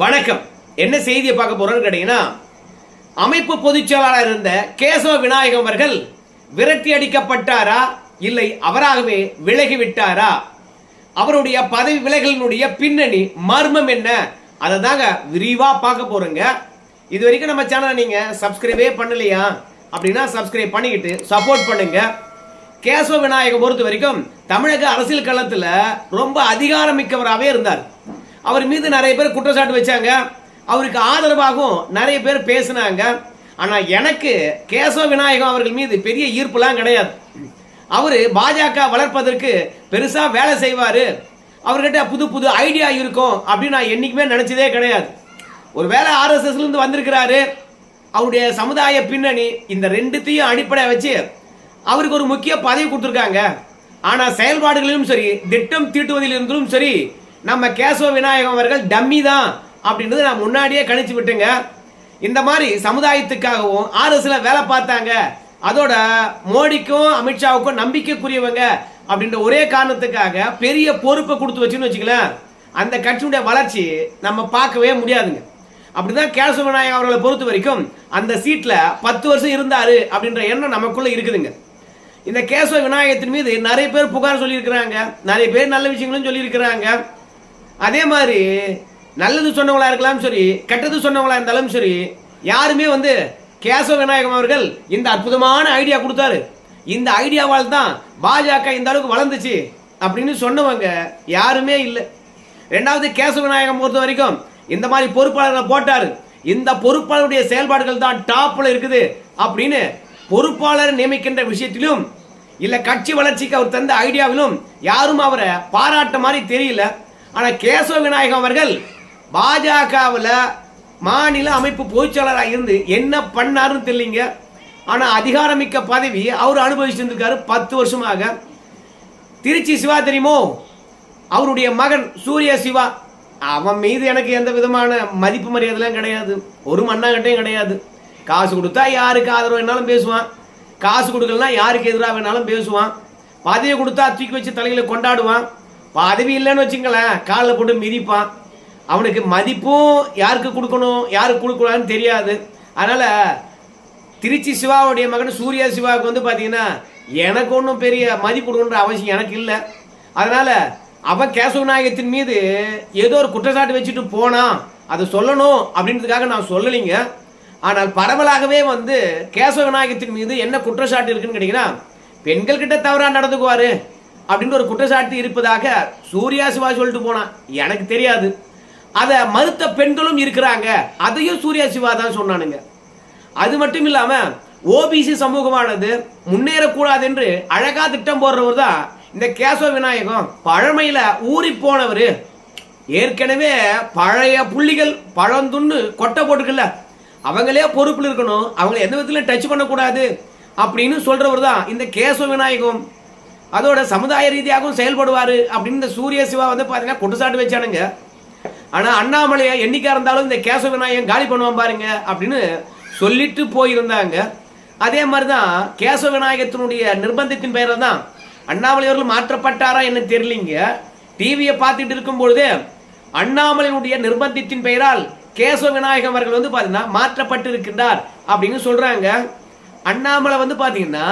வணக்கம். என்ன செய்தியை பார்க்க போறோம்னு கேட்டீங்கன்னா அமைப்பு பொதுச்செயலாளர் இருந்த கேசவ விநாயகம் அவர்கள் விரட்டி அடிக்கப்பட்டாரா? இல்லை அவராகவே விலகி விட்டாரா? அவருடைய பதவி விலகலினுடைய பின்னணி மர்மம் என்ன? அதை தாங்க விரிவா பார்க்க போறோங்க. இது வரைக்கும் நம்ம சேனலை நீங்க சப்ஸ்கிரைபே பண்ணலையா? அப்படின்னா சப்ஸ்கிரைப் பண்ணிக்கிட்டு சப்போர்ட் பண்ணுங்க. கேசவ விநாயகம் பொறுத்த வரைக்கும் தமிழக அரசியல் களத்தில் ரொம்ப அதிகாரமிக்கவராகவே இருந்தார். அவர் மீது நிறைய பேர் குற்றச்சாட்டு வச்சாங்க. அவருக்கு ஆதரவாகவும் நிறைய பேர் பேசினாங்க. ஆனால் எனக்கு கேசவ விநாயகம் அவர்கள் மீது பெரிய ஈர்ப்புலாம் கிடையாது. அவர் பாஜக வளர்ப்பதற்கு பெருசாக வேலை செய்வார். அவர்கிட்ட புது புது ஐடியா இருக்கும் அப்படின்னு நான் என்றைக்குமே நினச்சதே கிடையாது. ஒரு வேலை ஆர்எஸ்எஸ்லேருந்து வந்திருக்கிறாரு. அவருடைய சமுதாய பின்னணி இந்த ரெண்டுத்தையும் அடிப்படையாக வச்சு அவருக்கு ஒரு முக்கிய பதவி கொடுத்துருக்காங்க. ஆனால் செயல்பாடுகளிலும் சரி திட்டம் தீட்டுவதிலிருந்தும் சரி நம்ம கேசவ விநாயகம் அவர்கள் டம்மி தான் அப்படின்றது நான் முன்னாடியே கணிச்சு விட்டுங்க. இந்த மாதிரி சமுதாயத்துக்காகவும் ஆர்எஸ்ல வேலை பார்த்தாங்க. அதோட மோடிக்கும் அமித்ஷாவுக்கும் நம்பிக்கைக்குரியவங்க அப்படின்ற ஒரே காரணத்துக்காக பெரிய பொறுப்பை கொடுத்து வச்சுன்னு வச்சுக்கலாம் அந்த கட்சியுடைய வளர்ச்சி நம்ம பார்க்கவே முடியாதுங்க. அப்படிதான் கேசவ விநாயகம் அவர்களை பொறுத்த வரைக்கும் அந்த சீட்ல பத்து வருஷம் இருந்தாரு அப்படின்ற எண்ணம் நமக்குள்ள இருக்குதுங்க. இந்த கேசவ விநாயகத்தின் மீது நிறைய பேர் புகார் சொல்லியிருக்கிறாங்க. நிறைய பேர் நல்ல விஷயங்களும் சொல்லியிருக்கிறாங்க. அதே மாதிரி நல்லது சொன்னவங்களா இருக்கலாம் சரி கெட்டது சொன்னவங்களா இருந்தாலும் சரி யாருமே வந்து கேசவ விநாயகம் அவர்கள் இந்த அற்புதமான ஐடியா கொடுத்தாரு. இந்த ஐடியாவால் தான் பாஜக இந்த அளவுக்கு வளர்ந்துச்சு அப்படின்னு சொன்னவங்க யாருமே இல்லை. ரெண்டாவது கேசவ விநாயகம் பொறுத்த வரைக்கும் இந்த மாதிரி பொறுப்பாளர்களை போட்டாரு. இந்த பொறுப்பாளருடைய செயல்பாடுகள் தான் டாப்பில் இருக்குது அப்படின்னு பொறுப்பாளர் நியமிக்கின்ற விஷயத்திலும் இல்லை கட்சி வளர்ச்சிக்கு அவர் தந்த ஐடியாவிலும் யாரும் அவரை பாராட்ட மாதிரி தெரியல. ஆனா கேசவ விநாயகம் அவர்கள் பாஜகவில் மாநில அமைப்பு பொதுச்செயலராக இருந்து என்ன பண்ணாருன்னு தெரியலீங்க. ஆனா அதிகாரமிக்க பதவி அவர் அனுபவிச்சிருந்திருக்காரு பத்து வருஷமாக. திருச்சி சிவா தெரியுமோ? அவருடைய மகன் சூர்யா சிவா. அவன் மீது எனக்கு எந்த விதமான மதிப்பு மரியாதைலாம் கிடையாது. ஒரு மண்ணாங்கட்டையும் கிடையாது. காசு கொடுத்தா யாருக்கு ஆதரவு வேணாலும் பேசுவான். காசு கொடுக்கலன்னா யாருக்கு எதிராக வேணாலும் பேசுவான். பதவி கொடுத்தா தூக்கி வச்சு தலையில கொண்டாடுவான். பதவி இல்லைன்னு வச்சுங்களேன் காலில் போட்டு மிதிப்பான். அவனுக்கு மதிப்பும் யாருக்கு கொடுக்கணும் யாருக்கு கொடுக்கக்கூடாதுன்னு தெரியாது. அதனால் திருச்சி சிவாவுடைய மகன் சூர்யா சிவாவுக்கு வந்து பார்த்தீங்கன்னா எனக்கு ஒன்றும் பெரிய மதிப்பு கொடுக்கணுன்ற அவசியம் எனக்கு இல்லை. அதனால் அவன் கேசவநாயகத்தின் மீது ஏதோ ஒரு குற்றச்சாட்டு வச்சுட்டு போனான் அதை சொல்லணும் அப்படின்றதுக்காக நான் சொல்லலைங்க. ஆனால் பரவலாகவே வந்து கேசவநாயகத்தின் மீது என்ன குற்றச்சாட்டு இருக்குன்னு கேட்டீங்கன்னா பெண்கள்கிட்ட தவறாக நடந்துக்குவார். அப்படின்னு ஒரு குற்றச்சாட்டு இருப்பதாக சூர்யா சிவா சொல்லிட்டு போனான் எனக்கு தெரியாது. அதை மறுத்த பெண்களும் இருக்கிறாங்க. அதையும் சூர்யா சிவா தான் சொன்னானுங்க. அது மட்டும் இல்லாம ஓபிசி சமூகமானது முன்னேறக்கூடாது என்று அழகா திட்டம் போடுறவர் தான் இந்த கேசவ விநாயகம். பழமையில ஊறி போனவர். ஏற்கனவே பழைய புள்ளிகள் பழந்துன்னு கொட்டை போட்டுக்கல அவங்களே பொறுப்பில் இருக்கணும். அவங்கள எந்த விதத்திலும் டச் பண்ணக்கூடாது. அப்படின்னு சொல்றவர் தான் இந்த கேசவ விநாயகம். அதோட சமுதாய ரீதியாகவும் செயல்படுவார் அப்படின்னு இந்த சூரிய சிவா வந்து பார்த்தீங்கன்னா குற்றச்சாட்டு வச்சானுங்க. ஆனால் அண்ணாமலையை என்னைக்கா இருந்தாலும் இந்த கேசவ விநாயகம் காலி பண்ணுவான் பாருங்க அப்படின்னு சொல்லிட்டு போயிருந்தாங்க. அதே மாதிரி தான் கேசவ விநாயகத்தினுடைய நிர்பந்தத்தின் பெயரில் தான் அண்ணாமலை அவர்கள் மாற்றப்பட்டாரா என்ன தெரியலிங்க. டிவியை பார்த்துட்டு இருக்கும் பொழுதே அண்ணாமலையினுடைய நிர்பந்தத்தின் பெயரால் கேசவ விநாயகம் அவர்கள் வந்து பார்த்தீங்கன்னா மாற்றப்பட்டு இருக்கின்றார் அப்படின்னு சொல்றாங்க. அண்ணாமலை வந்து பார்த்தீங்கன்னா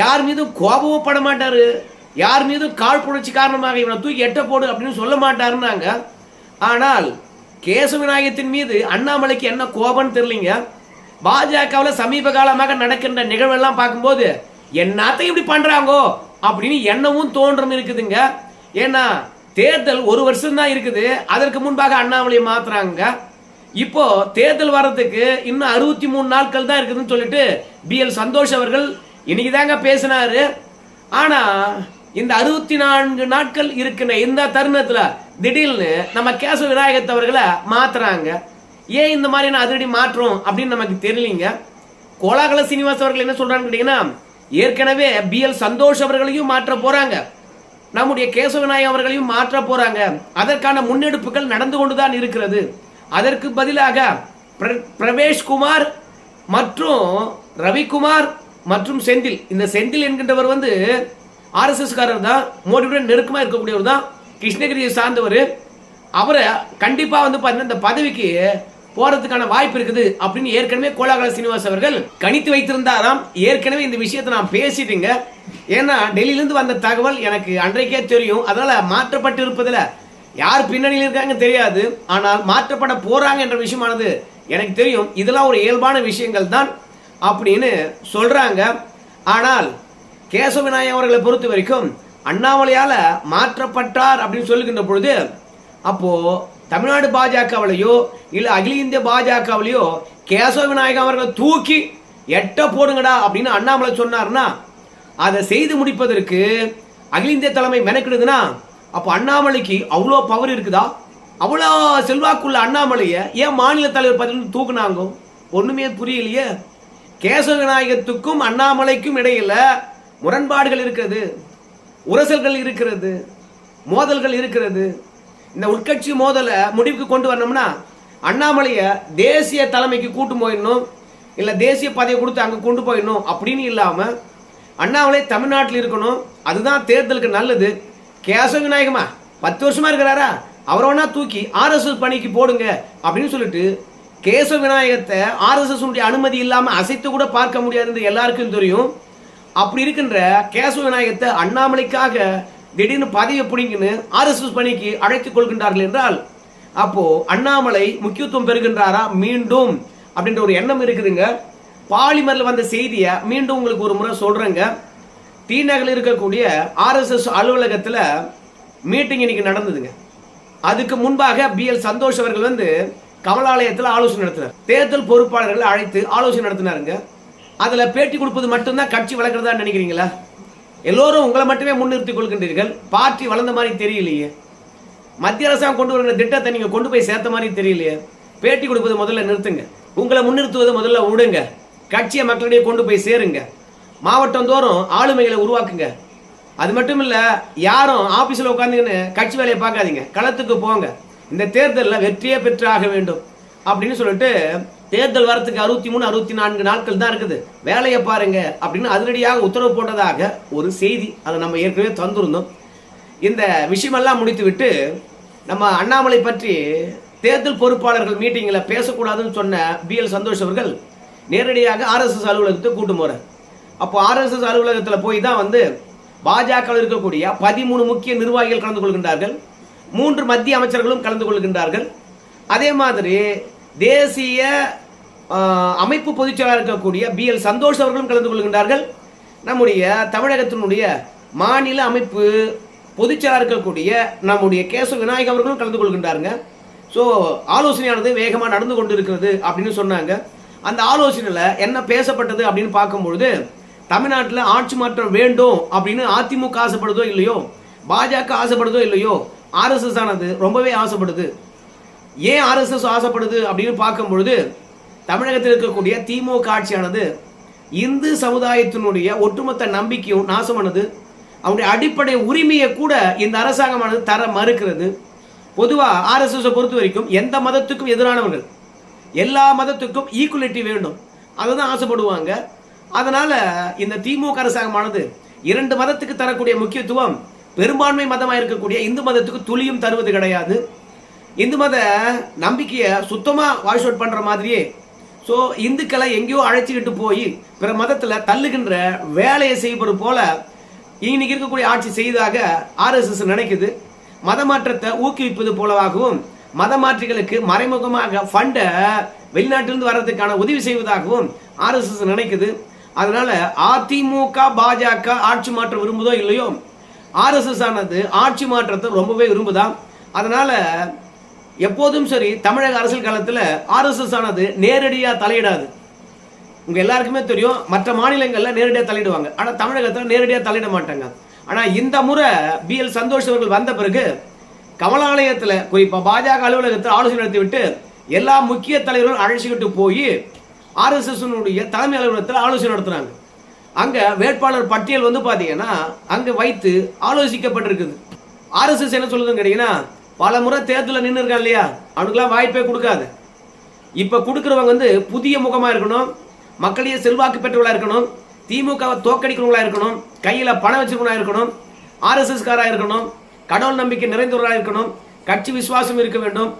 யார் மீதும் கோபமும் பட மாட்டார். யார் மீதும் கால் புணர்ச்சி காரணமாக இவனை தூக்கி எட்ட போடு அப்படின்னு சொல்ல மாட்டாருன்னாங்க. ஆனால் கேசவ விநாயகத்தின் மீது அண்ணாமலைக்கு என்ன கோபம்னு தெரியலிங்க? பாஜகவில் சமீப காலமாக நடக்கின்ற நிகழ்வெல்லாம் பார்க்கும்போது என்னத்தை இப்படி பண்ணுறாங்கோ அப்படின்னு எண்ணமும் தோன்றும் இருக்குதுங்க. ஏன்னா தேர்தல் ஒரு வருஷம் தான் இருக்குது. அதற்கு முன்பாக அண்ணாமலையை மாத்துறாங்க இப்போ தேர்தல் வர்றதுக்கு இன்னும் அறுபத்தி மூணு நாட்கள் தான் இருக்குதுன்னு சொல்லிட்டு பி எல் சந்தோஷ் அவர்கள் இன்னைக்கு தாங்க பேசினாரு. ஆனா இந்த அறுபத்தி நான்கு நாட்கள் இருக்கிற இந்த தருணத்துல திடீர்னு நம்ம கேசவ விநாயகத்தவர்களை மாத்துறாங்க. ஏன் இந்த மாதிரியான அதிரடி மாற்றம் அப்படின்னு நமக்கு தெரியலீங்க? கோலாகல சீனிவாஸ் அவர்கள் என்ன சொல்றாங்க கேட்டீங்கன்னா ஏற்கனவே பி எல் சந்தோஷ் அவர்களையும் மாற்ற போறாங்க. நம்முடைய கேசவ விநாயகம் அவர்களையும் மாற்ற போறாங்க. அதற்கான முன்னெடுப்புகள் நடந்து கொண்டுதான் இருக்கிறது. அதற்கு பதிலாக பிர- பிரவேஷ் குமார் மற்றும் ரவிக்குமார் மற்றும் செந்தில். இந்த செந்தில் என்கின்றவர் வந்து ஆர்எஸ்எஸ் காரர் தான். மோடியுடன் நெருக்கமாக இருக்கக்கூடியவர் தான். கிருஷ்ணகிரியை சார்ந்தவர். அவரை கண்டிப்பாக வந்து பார்த்தீங்கன்னா இந்த பதவிக்கு போறதுக்கான வாய்ப்பு இருக்குது அப்படின்னு ஏற்கனவே கோலாகல சீனிவாஸ் அவர்கள் கணித்து வைத்திருந்தாராம். ஏற்கனவே இந்த விஷயத்தை நான் பேசிட்டேங்க. ஏன்னா டெல்லியிலிருந்து வந்த தகவல் எனக்கு அன்றைக்கே தெரியும். அதனால மாற்றப்பட்டு இருப்பதில் யார் பின்னணியில் இருக்காங்க தெரியாது. ஆனால் மாற்றப்பட போறாங்க என்ற விஷயமானது எனக்கு தெரியும். இதெல்லாம் ஒரு இயல்பான விஷயங்கள் தான். அப்படின்னு சொல்றாங்க. ஆனால் கேசவிநாயகம் அவர்களை பொறுத்த வரைக்கும் அண்ணாமலையால் மாற்றப்பட்டார் அப்படின்னு சொல்லுகின்ற பொழுது அப்போ தமிழ்நாடு பாஜகவிலையோ இல்லை அகில இந்திய பாஜகவிலையோ கேசவ விநாயகம் அவர்களை தூக்கி எட்ட போடுங்கடா அப்படின்னு அண்ணாமலை சொன்னார்னா அதை செய்து முடிப்பதற்கு அகில இந்திய தலைமை மெனக்கிடுதுன்னா அப்போ அண்ணாமலைக்கு அவ்வளோ பவர் இருக்குதா? அவ்வளோ செல்வாக்குள்ள அண்ணாமலையை ஏன் மாநில தலைவர் பதவியில் தூக்குனாங்க? ஒன்றுமே புரியலையே. கேசவ விநாயகத்துக்கும் அண்ணாமலைக்கும் இடையில முரண்பாடுகள் இருக்கிறது உரசல்கள் இருக்கிறது மோதல்கள் இருக்கிறது. இந்த உட்கட்சி மோதலை முடிவுக்கு கொண்டு வரணும்னா அண்ணாமலையை தேசிய தலைமைக்கு கூட்டு போயிடணும் இல்லை தேசிய பதவியை கொடுத்து அங்கே கொண்டு போயிடணும் அப்படின்னு இல்லாமல் அண்ணாமலை தமிழ்நாட்டில் இருக்கணும். அதுதான் தேர்தலுக்கு நல்லது. கேசவ விநாயகமா பத்து வருஷமா இருக்கிறாரா? அவரை ஒன்றா தூக்கி ஆர்எஸ்எஸ் பணிக்கு போடுங்க அப்படின்னு சொல்லிட்டு கேசவ விநாயகத்தை ஆர்எஸ்எஸ் அனுமதி இல்லாமல் அசைத்து கூட பார்க்க முடியாதுன்னு எல்லாருக்கும் தெரியும். அப்படி இருக்கின்ற கேசவ விநாயகத்தை அண்ணாமலைக்காக திடீர்னு பதவியை பிடிங்கன்னு ஆர்எஸ்எஸ் பணிக்கு அழைத்துக் கொள்கின்றார்கள் என்றால் அப்போ அண்ணாமலை முக்கியத்துவம் பெறுகின்றாரா? மீண்டும் அப்படின்ற ஒரு எண்ணம் இருக்குதுங்க. பாலிமரில் வந்த செய்தியை மீண்டும் உங்களுக்கு ஒரு முறை சொல்றேங்க. டி நகரில் இருக்கக்கூடிய ஆர்எஸ்எஸ் அலுவலகத்தில் மீட்டிங் இன்னைக்கு நடந்ததுங்க. அதுக்கு முன்பாக பி எல் சந்தோஷ் அவர்கள் வந்து கமலாலயத்தில் ஆலோசனை நடத்தினார். தேர்தல் பொறுப்பாளர்களை அழைத்து ஆலோசனை நடத்தினாருங்க. அதில் பேட்டி கொடுப்பது மட்டும்தான் கட்சி வளர்க்குறதா நினைக்கிறீங்களா? எல்லோரும் உங்களை மட்டுமே முன்னிறுத்திக் கொள்கின்றீர்கள். பார்ட்டி வளர்ந்த மாதிரி தெரியலையே. மத்திய அரசாங்கம் கொண்டு வருகிற திட்டத்தை நீங்கள் கொண்டு போய் சேர்த்த மாதிரி தெரியலையே. பேட்டி கொடுப்பது முதல்ல நிறுத்துங்க. உங்களை முன்னிறுத்துவது முதல்ல விடுங்க. கட்சியை மக்களிடையே கொண்டு போய் சேருங்க. மாவட்டம் தோறும் ஆளுமைகளை உருவாக்குங்க. அது மட்டும் இல்லை யாரும் ஆஃபீஸில் உட்காந்துக்கின்னு கட்சி வேலையை பார்க்காதீங்க. களத்துக்கு போங்க. இந்த தேர்தலில் வெற்றியே பெற்றாக வேண்டும். அப்படின்னு சொல்லிட்டு தேர்தல் வரத்துக்கு அறுபத்தி மூணு அறுபத்தி நான்கு நாட்கள் தான் இருக்குது. வேலையை பாருங்க அப்படின்னு அதிரடியாக உத்தரவு போட்டதாக ஒரு செய்தி அதை நம்ம ஏற்கனவே தந்திருந்தோம். இந்த விஷயமெல்லாம் முடித்துவிட்டு நம்ம அண்ணாமலை பற்றி தேர்தல் பொறுப்பாளர்கள் மீட்டிங்கில் பேசக்கூடாதுன்னு சொன்ன பி எல் சந்தோஷ் அவர்கள் நேரடியாக ஆர்எஸ்எஸ் அலுவலகத்தை கூட்டு போகிறார் அப்போ ஆர்எஸ்எஸ் அலுவலகத்தில் போய் தான் வந்து பாஜக இருக்கக்கூடிய பதிமூணு முக்கிய நிர்வாகிகள் கலந்து கொள்கின்றார்கள். மூன்று மத்திய அமைச்சர்களும் கலந்து கொள்கின்றார்கள். அதே மாதிரி தேசிய அமைப்பு பொதுச்செயலாளர் இருக்கக்கூடிய பி எல் சந்தோஷ் அவர்களும் கலந்து கொள்கின்றார்கள். நம்முடைய தமிழகத்தினுடைய மாநில அமைப்பு பொதுச்செயலாளர் இருக்கக்கூடிய நம்முடைய கேசவ விநாயக் அவர்களும் கலந்து கொள்கின்றாருங்க. ஸோ ஆலோசனையானது வேகமாக நடந்து கொண்டு இருக்கிறது அப்படின்னு சொன்னாங்க. அந்த ஆலோசனையில் என்ன பேசப்பட்டது அப்படின்னு பார்க்கும்பொழுது தமிழ்நாட்டில் ஆட்சி மாற்றம் வேண்டும் அப்படின்னு அதிமுக ஆசைப்படுதோ இல்லையோ பாஜக ஆசைப்படுதோ இல்லையோ ஆர்எஸ்எஸ் ஆனது ரொம்பவே ஆசைப்படுது. ஏன் ஆர்எஸ்எஸ் ஆசைப்படுது அப்படின்னு பார்க்கும்பொழுது தமிழகத்தில் இருக்கக்கூடிய திமுக ஆட்சியானது இந்து சமுதாயத்தினுடைய ஒட்டுமொத்த நம்பிக்கையும் நாசமானது. அவனுடைய அடிப்படை உரிமையை கூட இந்த அரசாங்கமானது தர மறுக்கிறது. பொதுவாக ஆர்எஸ்எஸை பொறுத்த வரைக்கும் எந்த மதத்துக்கும் எதிரானவர்கள். எல்லா மதத்துக்கும் ஈக்குவலிட்டி வேண்டும். அதுதான் ஆசைப்படுவாங்க. அதனால் இந்த திமுக அரசாங்கமானது இரண்டு மதத்துக்கு தரக்கூடிய முக்கியத்துவம் பெரும்பான்மை மதமாக இருக்கக்கூடிய இந்து மதத்துக்கு துளியும் தருவது கிடையாது. இந்து மத நம்பிக்கையை சுத்தமாக வாய்ஸ் அவுட் பண்ணுற மாதிரியே ஸோ இந்துக்களை எங்கேயோ அழைச்சிக்கிட்டு போய் பிற மதத்தில் தள்ளுகின்ற வேலையை செய்வது போல இன்னைக்கு இருக்கக்கூடிய ஆட்சி செய்ததாக ஆர்எஸ்எஸ் நினைக்குது. மத மாற்றத்தை ஊக்குவிப்பது போலவாகவும் மத மாற்றிகளுக்கு மறைமுகமாக ஃபண்டை வெளிநாட்டிலிருந்து வர்றதுக்கான உதவி செய்வதாகவும் ஆர்எஸ்எஸ் நினைக்குது. அதனால அதிமுக பாஜக ஆட்சி மாற்றம் விரும்புதோ இல்லையோ ஆர்எஸ்எஸ் ஆனது ஆட்சி மாற்றத்தை ரொம்பவே விரும்புதான் அதனால் எப்போதும் சரி தமிழக அரசியல் காலத்தில் ஆர்எஸ்எஸ் ஆனது நேரடியாக தலையிடாது. உங்கள் எல்லாருக்குமே தெரியும் மற்ற மாநிலங்களில் நேரடியாக தலையிடுவாங்க. ஆனால் தமிழகத்தில் நேரடியாக தலையிட மாட்டாங்க. ஆனால் இந்த முறை பி எல் சந்தோஷ் அவர்கள் வந்த பிறகு கமலாலயத்தில் குறிப்பாக பாஜக அலுவலகத்தில் ஆலோசனை நடத்திவிட்டு எல்லா முக்கிய தலைவர்களும் அழைச்சிக்கிட்டு போய் ஆர்எஸ்எஸ் தலைமை அலுவலகத்தில் ஆலோசனை நடத்துறாங்க. அங்கே வேட்பாளர் பட்டியல் வந்து பார்த்தீங்கன்னா அங்கே வைத்து ஆலோசிக்கப்பட்டிருக்குது. ஆர்எஸ்எஸ் என்ன சொல்லுதுன்னு கேட்டீங்கன்னா பல முறை தேர்தலில் நின்று இருக்கான் இல்லையா? அவனுக்குலாம் வாய்ப்பே கொடுக்காது. இப்போ கொடுக்குறவங்க வந்து புதிய முகமாக இருக்கணும் மக்களையே செல்வாக்கு பெற்றவளாக இருக்கணும் திமுகவை தோக்கடிக்கிறவங்களாக இருக்கணும் கையில் பணம் வச்சிருக்கவங்களா இருக்கணும் ஆர்எஸ்எஸ்காராக இருக்கணும் கடவுள் நம்பிக்கை நிறைந்தவர்களாக இருக்கணும் கட்சி விசுவாசம் இருக்க வேண்டும்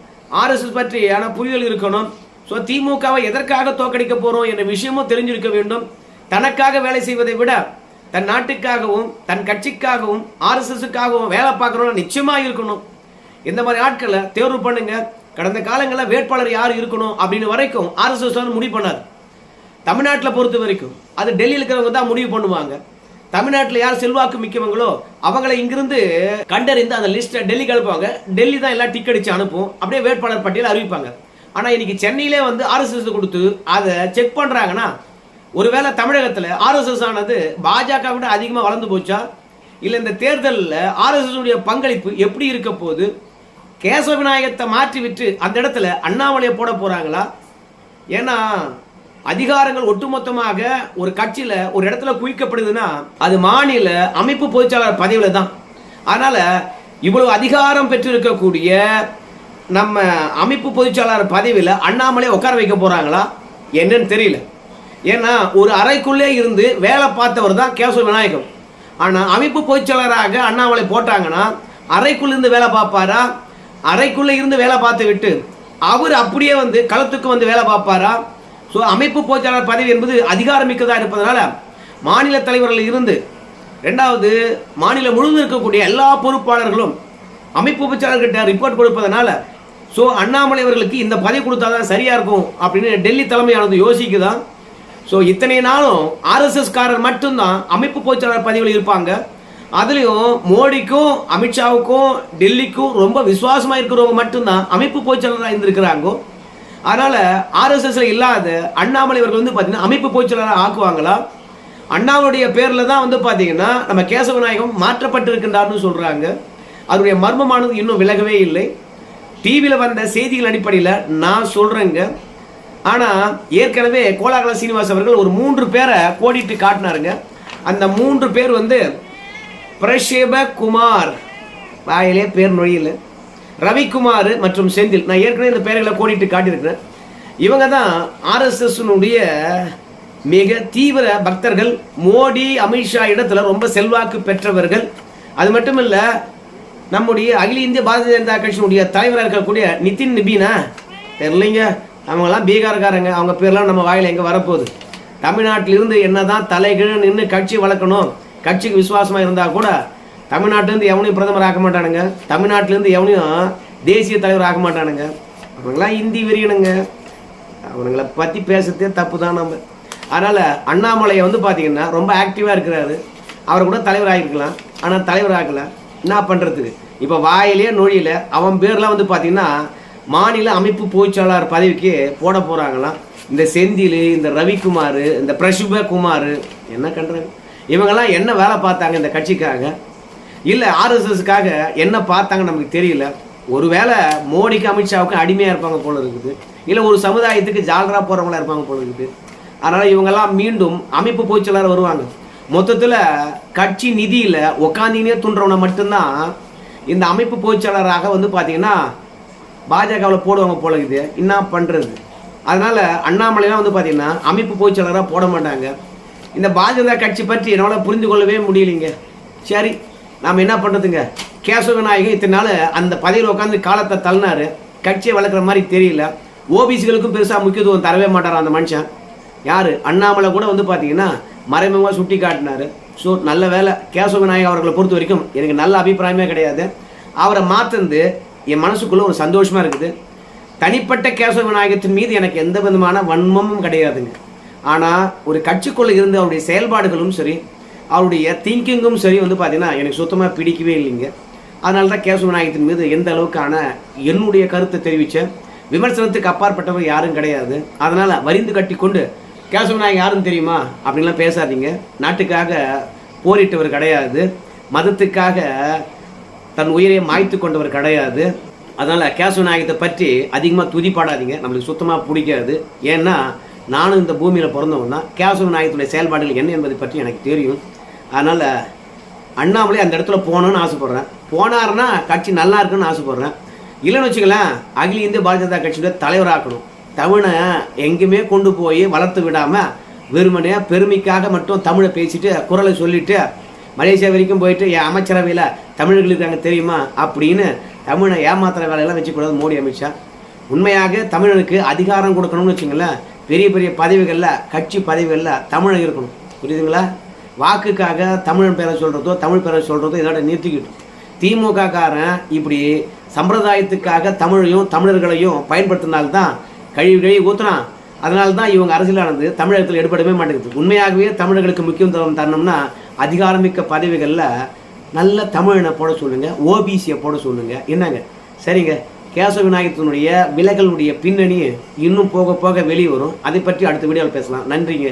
ஆர்எஸ்எஸ் பற்றியான புரிதல் இருக்கணும். ஸோ திமுகவை எதற்காக தோக்கடிக்க போகிறோம் என்ற விஷயமும் தெரிஞ்சிருக்க வேண்டும். தனக்காக வேலை செய்வதை விட தன் நாட்டுக்காகவும் தன் கட்சிக்காகவும் ஆர்எஸ்எஸுக்காகவும் வேலை பார்க்கணும்னு நிச்சயமாக இருக்கணும். இந்த மாதிரி ஆட்களை தேர்வு பண்ணுங்க. கடந்த காலங்களில் வேட்பாளர் யார் இருக்கணும் அப்படின்னு வரைக்கும் ஆர்எஸ்எஸ் வந்து முடிவு பண்ணாது தமிழ்நாட்டில் பொறுத்த வரைக்கும் அது டெல்லியில் இருக்கிறவங்க தான் முடிவு பண்ணுவாங்க. தமிழ்நாட்டில் யார் செல்வாக்கு மிக்கவங்களோ அவங்களை இங்கிருந்து கண்டறிந்து அந்த லிஸ்ட்டை டெல்லிக்கு அனுப்புவாங்க. டெல்லி தான் எல்லாம் டிக் அடிச்சு அனுப்பும். அப்படியே வேட்பாளர் பட்டியல் அறிவிப்பாங்க. ஆனால் இன்னைக்கு சென்னையிலே வந்து ஆர்எஸ்எஸ் கொடுத்து அதை செக் பண்ணுறாங்கன்னா ஒருவேளை தமிழகத்தில் ஆர்எஸ்எஸ் ஆனது பாஜக விட அதிகமாக வளர்ந்து போச்சா? இல்லை இந்த தேர்தலில் ஆர்எஸ்எஸ் உடைய பங்களிப்பு எப்படி இருக்க போகுது? கேசவ விநாயகத்தை மாற்றி விட்டு அந்த இடத்துல அண்ணாமலையை போட போகிறாங்களா ஏன்னா அதிகாரங்கள் ஒட்டுமொத்தமாக ஒரு கட்சியில் ஒரு இடத்துல குவிக்கப்படுதுன்னா அது மாநில அமைப்பு பொதுச்சாளர் பதவியில் தான். அதனால் இவ்வளவு அதிகாரம் பெற்றிருக்கக்கூடிய நம்ம அமைப்பு பொதுச்சாளர் பதவியில் அண்ணாமலையை உட்கார வைக்க போகிறாங்களா என்னன்னு தெரியல. ஏன்னா ஒரு அறைக்குள்ளே இருந்து வேலை பார்த்தவர் தான் கேசவ விநாயகம் ஆனால் அமைப்பு பொதுச்செயலராக அண்ணாமலை போட்டாங்கன்னா அறைக்குள்ள இருந்து வேலை பார்ப்பாரா? அறைக்குள்ளே இருந்து வேலை பார்த்து விட்டு அவர் அப்படியே வந்து களத்துக்கு வந்து வேலை பார்ப்பாரா? ஸோ அமைப்பு பொதுச்செயலாளர் பதவி என்பது அதிகாரமிக்கதாக இருப்பதனால மாநில தலைவர்கள் இருந்து ரெண்டாவது மாநிலம் முழுவதும் இருக்கக்கூடிய எல்லா பொறுப்பாளர்களும் அமைப்பு பொதுச்செயலாளர்கிட்ட ரிப்போர்ட் கொடுப்பதனால ஸோ அண்ணாமலை அவர்களுக்கு இந்த பதவி கொடுத்தா தான் சரியாக இருக்கும் அப்படின்னு டெல்லி தலைமையானது யோசிக்குதான் ஸோ இத்தனை நாளும் ஆர்எஸ்எஸ்காரர் மட்டும்தான் அமைப்பு பொதுச்செயலாளர் பதவியில் இருப்பாங்க. அதுலேயும் மோடிக்கும் அமித்ஷாவுக்கும் டெல்லிக்கும் ரொம்ப விசுவாசமாக இருக்கிறவங்க மட்டும்தான் அமைப்பு பொதுச்செயலாளராக இருந்திருக்கிறாங்க. அதனால் ஆர்எஸ்எஸ்ல இல்லாத அண்ணாமலை இவர்கள் வந்து பார்த்தீங்கன்னா அமைப்பு பொதுச்செயலாளர் ஆக்குவாங்களா? அண்ணாவுடைய பேரில் தான் வந்து பார்த்தீங்கன்னா நம்ம கேசவநாயகம் மாற்றப்பட்டிருக்கின்றார்னு சொல்கிறாங்க அதனுடைய மர்மமானது இன்னும் விலகவே இல்லை. டிவியில் வந்த செய்திகள் அடிப்படையில் நான் சொல்கிறேங்க ஆனால் ஏற்கனவே கோலாகல சீனிவாஸ் அவர்கள் ஒரு மூன்று பேரை கோடிட்டு காட்டினாருங்க. அந்த மூன்று பேர் வந்து பிரஷேப குமார். வாயிலே பேர் நொழியில். ரவிக்குமார் மற்றும் செந்தில். நான் ஏற்கனவே இந்த பேர்களை கோடிட்டு காட்டியிருக்கிறேன். இவங்க தான் ஆர்எஸ்எஸ்னுடைய மிக தீவிர பக்தர்கள். மோடி அமித்ஷா இடத்துல ரொம்ப செல்வாக்கு பெற்றவர்கள். அது மட்டும் இல்லை நம்முடைய அகில இந்திய பாரதிய ஜனதா கட்சியினுடைய தலைவராக இருக்கக்கூடிய நிதின் நிபீனா. தெரியலைங்க அவங்கெல்லாம் பீகார்காரங்க அவங்க பேர்லாம் நம்ம வாயில எங்கே வரப்போகுது? தமிழ்நாட்டிலிருந்து என்ன தான் தலைகீழ் நின்று கட்சி வளர்க்கணும் கட்சிக்கு விசுவாசமாக இருந்தால் கூட தமிழ்நாட்டிலேருந்து எவனையும் பிரதமர் ஆக்க மாட்டானுங்க. தமிழ்நாட்டிலேருந்து எவனையும் தேசிய தலைவர் ஆக மாட்டானுங்க. அவங்களாம் இந்தி விரியனுங்க அவனுங்களை பற்றி பேசுறதே தப்பு தான் நம்ம. அதனால் அண்ணாமலையை வந்து பார்த்தீங்கன்னா ரொம்ப ஆக்டிவாக இருக்கிறாரு. அவர் கூட தலைவர் ஆகிருக்கலாம் ஆனால் தலைவர் ஆகலை. என்ன பண்ணுறதுக்கு இப்போ வாயிலே நொழியில. அவன் பேர்லாம் வந்து பார்த்திங்கன்னா மாநில அமைப்பு பொதுச்செயலாளர் பதவிக்கு போட போகிறாங்களாம் இந்த செந்தில் இந்த ரவிக்குமார் இந்த பிரசுப குமார் என்ன கண்டுறாங்க இவங்கெல்லாம் என்ன வேலை பார்த்தாங்க இந்த கட்சிக்காக? இல்லை ஆர்எஸ்எஸ்க்காக என்ன பார்த்தாங்க நமக்கு தெரியல. ஒருவேளை மோடிக்கு அமித்ஷாவுக்கும் அடிமையாக இருப்பாங்க போல இருக்குது. இல்லை ஒரு சமுதாயத்துக்கு ஜாலரா போகிறவங்களா இருப்பாங்க போல இருக்குது. அதனால் இவங்கெல்லாம் மீண்டும் அமைப்பு பொதுச்செயலாளர் வருவாங்க. மொத்தத்தில் கட்சி நிதியில் உக்காந்தினே துன்றவனை மட்டும்தான் இந்த அமைப்பு பொதுச்செயலாளராக வந்து பார்த்தீங்கன்னா பாஜகவில் போடுவாங்க போல இது என்ன பண்ணுறது அதனால் அண்ணாமலைலாம் வந்து பார்த்திங்கன்னா அமைப்பு பொதுச்செயலராக போட மாட்டாங்க. இந்த பாஜக கட்சி பற்றி என்னால் புரிந்து கொள்ளவே முடியலைங்க. சரி நாம் என்ன பண்ணுறதுங்க கேசவ விநாயகர் இத்தனை நாள் அந்த பதவியில் உட்காந்து காலத்தை தள்ளினார். கட்சியை வளர்க்குற மாதிரி தெரியல. ஓபிசிகளுக்கும் பெருசாக முக்கியத்துவம் தரவே மாட்டார் அந்த மனுஷன்? யார்? அண்ணாமலை கூட வந்து பார்த்தீங்கன்னா மறைமுகமாக சுட்டி காட்டினார். ஸோ நல்ல வேலை கேசவ அவர்களை பொறுத்த வரைக்கும் எனக்கு நல்ல அபிப்பிராயமே கிடையாது. அவரை மாற்றுந்து என் மனசுக்குள்ளே ஒரு சந்தோஷமாக இருக்குது. தனிப்பட்ட கேசவ விநாயகத்தின் மீது எனக்கு எந்த விதமான வன்மமும் கிடையாதுங்க. ஆனால் ஒரு கட்சிக்குள்ளே இருந்து அவருடைய செயல்பாடுகளும் சரி அவருடைய திங்கிங்கும் சரி வந்து பார்த்தீங்கன்னா எனக்கு சுத்தமாக பிடிக்கவே இல்லைங்க. அதனால தான் கேசவ விநாயகத்தின் மீது எந்த அளவுக்கான என்னுடைய கருத்தை தெரிவித்தேன் விமர்சனத்துக்கு அப்பாற்பட்டவர் யாரும் கிடையாது. அதனால் வரிந்து கட்டி கொண்டு கேசவ விநாயகர் யாருன்னு தெரியுமா? அப்படின்லாம் பேசாதீங்க. நாட்டுக்காக போரிட்டவர் கிடையாது. மதத்துக்காக தன் உயிரை மாய்த்து கொண்டவர் கிடையாது. அதனால் கேசவ நாயகத்தை பற்றி அதிகமாக துதிப்பாடாதீங்க. நம்மளுக்கு சுத்தமாக பிடிக்காது. ஏன்னா நானும் இந்த பூமியில் பிறந்தவன் தான் கேசவ செயல்பாடுகள் என்ன என்பதை பற்றி எனக்கு தெரியும். அதனால் அண்ணாமலை அந்த இடத்துல போகணும்னு ஆசைப்பட்றேன். போனாருன்னா கட்சி நல்லா இருக்குன்னு ஆசைப்பட்றேன். இல்லைன்னு வச்சுக்கலாம் அகில இந்திய பாரதிய ஜனதா கட்சியுடைய தலைவராக்கணும். தமிழை எங்கேயுமே கொண்டு போய் வளர்த்து விடாமல் வெறுமனே பெருமைக்காக மட்டும் தமிழை பேசிட்டு குரலை சொல்லிட்டு மலேசியா வரைக்கும் போயிட்டு என் அமைச்சரவையில் தமிழர்கள் இருக்காங்க தெரியுமா? அப்படின்னு தமிழை ஏமாத்துற வேலையெல்லாம் வச்சுக்கூடாது மோடி அமித்ஷா. உண்மையாக தமிழனுக்கு அதிகாரம் கொடுக்கணும்னு வச்சுங்களேன் பெரிய பெரிய பதவிகளில் கட்சி பதவிகளில் தமிழன் இருக்கணும். புரியுதுங்களா? வாக்குக்காக தமிழன் பேரை சொல்கிறதோ தமிழ் பேரை சொல்கிறதோ இதோட நிறுத்திக்கிட்டோம். திமுக காரன் இப்படி சம்பிரதாயத்துக்காக தமிழையும் தமிழர்களையும் பயன்படுத்தினால்தான் கழிவு கழிவு ஊத்துறான். அதனால தான் இவங்க அரசியலானது தமிழகத்தில் எடுபடவே மாட்டேங்குது. உண்மையாகவே தமிழர்களுக்கு முக்கியத்துவம் தரணும்னா அதிகாரமிக்க பதவிகளில் நல்ல தமிழனை போட சொல்லுங்கள் ஓபிசியை போட சொல்லுங்கள் என்னங்க? சரிங்க. கேசவ விநாயகத்தினுடைய விலகலுடைய பின்னணி இன்னும் போக போக வெளியே வரும் அதை பற்றி அடுத்த வீடியோவில் பேசலாம். நன்றிங்க.